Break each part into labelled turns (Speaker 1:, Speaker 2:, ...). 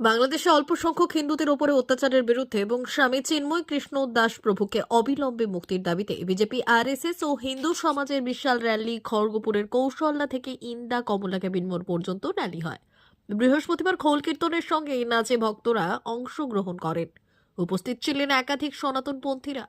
Speaker 1: বাংলাদেশে অল্প সংখ্যক হিন্দুদের ওপরে অত্যাচারের বিরুদ্ধে এবং স্বামী চিন্ময় কৃষ্ণ দাস প্রভুকে অবিলম্বে মুক্তির দাবিতে বিজেপি, আরএসএস ও হিন্দু সমাজের বিশাল র্যালি খড়গপুরের কৌশল্যা থেকে ইন্দা কমলা কেবিন মোড় পর্যন্ত র্যালি হয়। বৃহস্পতিবার খোল কীর্তনের সঙ্গে নাচে ভক্তরা অংশগ্রহণ করেন। উপস্থিত ছিলেন একাধিক সনাতনপন্থীরা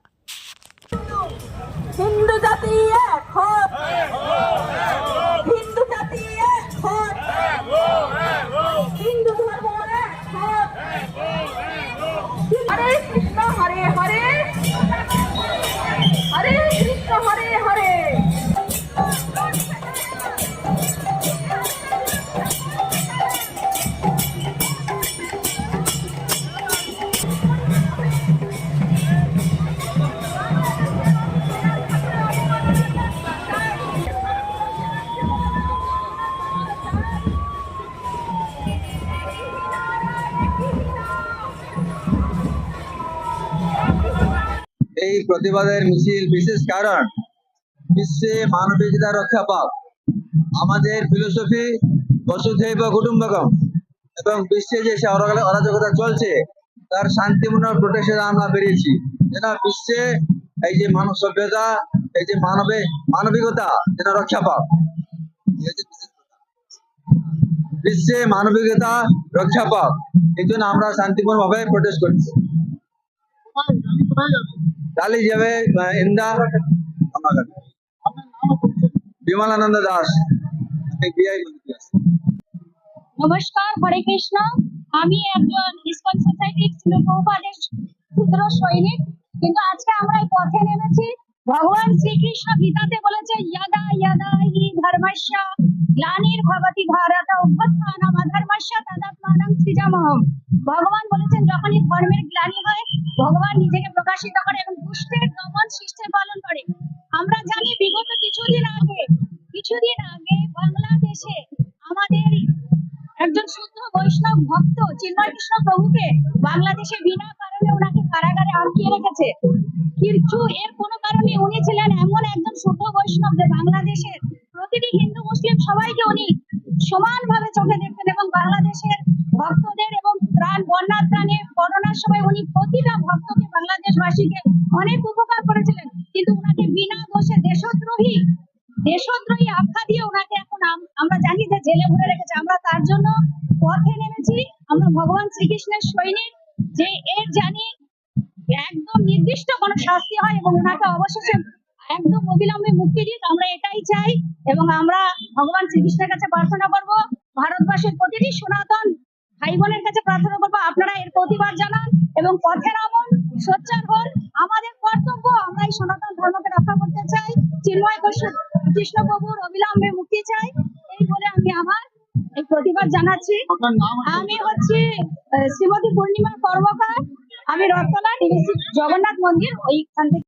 Speaker 2: এই প্রতিবাদের মিছিল বিশেষ কারণ বিশ্বে মানবিকতা রক্ষা পাও। আমাদের ফিলোসফি বসুধৈব কুটুম্বকম এবং বিশ্বে যে অরাজকতা চলছে, তার শান্তিপূর্ণ প্রোটেকশন আমরা বেরিয়েছি। যেন বিশ্বে এই যে মানব সভ্যতা, এই যে মানবে, মানবিকতা যেন রক্ষা পাও। বিশ্বে মানবিকতা রক্ষা পাও। এই জন্য আমরা শান্তিপূর্ণ ভাবে প্রোটেস্ট করছি কালি যাবে ইন্দা বিমলানন্দ দাস।
Speaker 3: নমস্কার, হরে কৃষ্ণ। আমি একজন ইসকন সোসাইটির শিলপ্রপাদের ক্ষুদ্র সৈনিক। কিন্তু আজকে আমরা পথে নেমেছি। ভগবান শ্রীকৃষ্ণ গীতাতে বলেছে, ইয়াদা ইয়াদা হি ধর্মস্য, গ্লানির ভবতি ভারত, অভ্যুত্থানম অধর্মস্য তদাত্মানং সৃজামহম। ভগবান বলেছেন, যখনই ধর্মের গ্লানি হয়, ভগবান নিজেকে প্রকাশিত করে এবং দুষ্টের দমন শিষ্টের পালন করে। আমরা জানি বিগত কিছুদিন আগে কিছুদিন আগে বাংলাদেশে আমাদের একজন শুদ্ধ বৈষ্ণব ভক্ত চিন্ময় কৃষ্ণ প্রভুকে বাংলাদেশে বিনা কারণে ওনাকে কারাগারে আটকিয়ে রেখেছে। কিন্তু এর কোনো কারণে উনি ছিলেন এমন একজন শুদ্ধ বৈষ্ণব যে বাংলাদেশের প্রতিটি হিন্দু, মুসলিম সবাইকে উনি সমানভাবে চোখে দেখতেন এবং বাংলাদেশের ভক্তদের ত্রাণ বন্যা ত্রাণে, করোনার সময় উনি প্রতিটা ভক্তকে বাংলাদেশবাসীকে অনেক উপকার করেছিলেন। কিন্তু উনাকে বিনা দোষে দেশদ্রোহী দেশদ্রোহী আখ্যা দিয়ে ওনাকে এখন আমরা জানি যে জেলে ভরে রেখেছে। আমরা তার জন্য পথে নেমেছি। আমরা ভগবান শ্রীকৃষ্ণের সৈনিক যে এর জানি একদম নির্দিষ্ট কোনো শাস্তি হয় এবং ওনাকে অবশেষে একদম অবিলম্বে মুক্তি দিক। আমরা এটাই চাই এবং আমরা ভগবান শ্রীকৃষ্ণের কাছে প্রার্থনা করব। ভারতবর্ষের প্রতিটি সনাতন ভাই বোনের কাছে প্রার্থনা করব আপনারা এর প্রতিবাদ জানান এবং পথে নামুন সোচ্চার হন। আমাদের কর্তব্য আমরা এই সনাতন ধর্মকে রক্ষা করতে চাই। চিন্ময় কৃষ্ণ- কৃষ্ণ প্রভুর অবিলম্বে মুক্তি চাই। এই বলে আমি আমার এই প্রতিবাদ জানাচ্ছি। আমি হচ্ছে শ্রীমতী পূর্ণিমা কর্মকার। আমি রত্তলা ডিভিসি জগন্নাথ মন্দির ওইখান থেকে